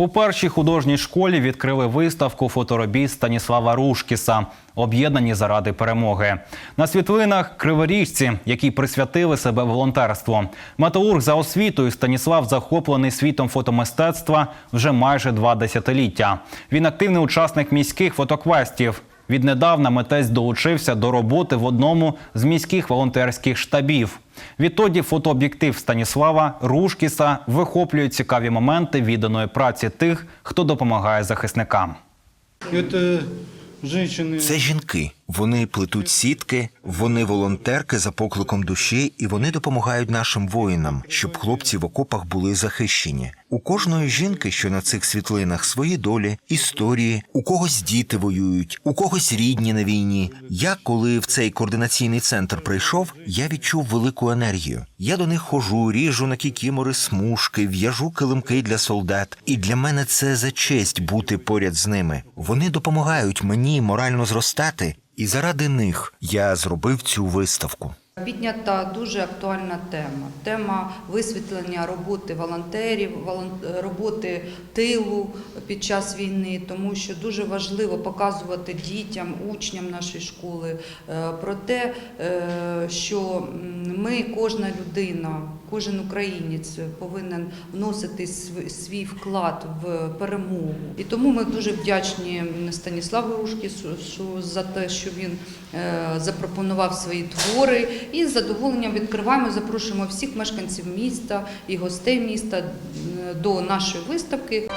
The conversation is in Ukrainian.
У першій художній школі відкрили виставку фоторобіт Станіслава Рушкіса Об'єднані заради перемоги. На світлинах криворіжці, які присвятили себе волонтерству. Металург за освітою Станіслав захоплений світом фотомистецтва вже майже два десятиліття. Він активний учасник міських фотоквестів. Віднедавна митець долучився до роботи в одному з міських волонтерських штабів. Відтоді фотооб'єктив Станіслава Рушкіса вихоплює цікаві моменти відданої праці тих, хто допомагає захисникам. Це жінки. Вони плетуть сітки, вони волонтерки за покликом душі, і вони допомагають нашим воїнам, щоб хлопці в окопах були захищені. У кожної жінки, що на цих світлинах, свої долі, історії, у когось діти воюють, у когось рідні на війні. Я, коли в цей координаційний центр прийшов, я відчув велику енергію. Я до них хожу, ріжу на кікімори смужки, в'яжу килимки для солдат. І для мене це за честь бути поряд з ними. Вони допомагають мені морально зростати. І заради них я зробив цю виставку. Піднята дуже актуальна тема. Тема висвітлення роботи волонтерів, волон- роботи тилу під час війни, тому що дуже важливо показувати дітям, учням нашої школи е, про те, е, що ми, кожна людина, кожен українець повинен вносити свій вклад в перемогу. І тому ми дуже вдячні Станіславу Рушкісу за те, що він е, запропонував свої твори. І з задоволенням відкриваємо, запрошуємо всіх мешканців міста і гостей міста е, до нашої виставки.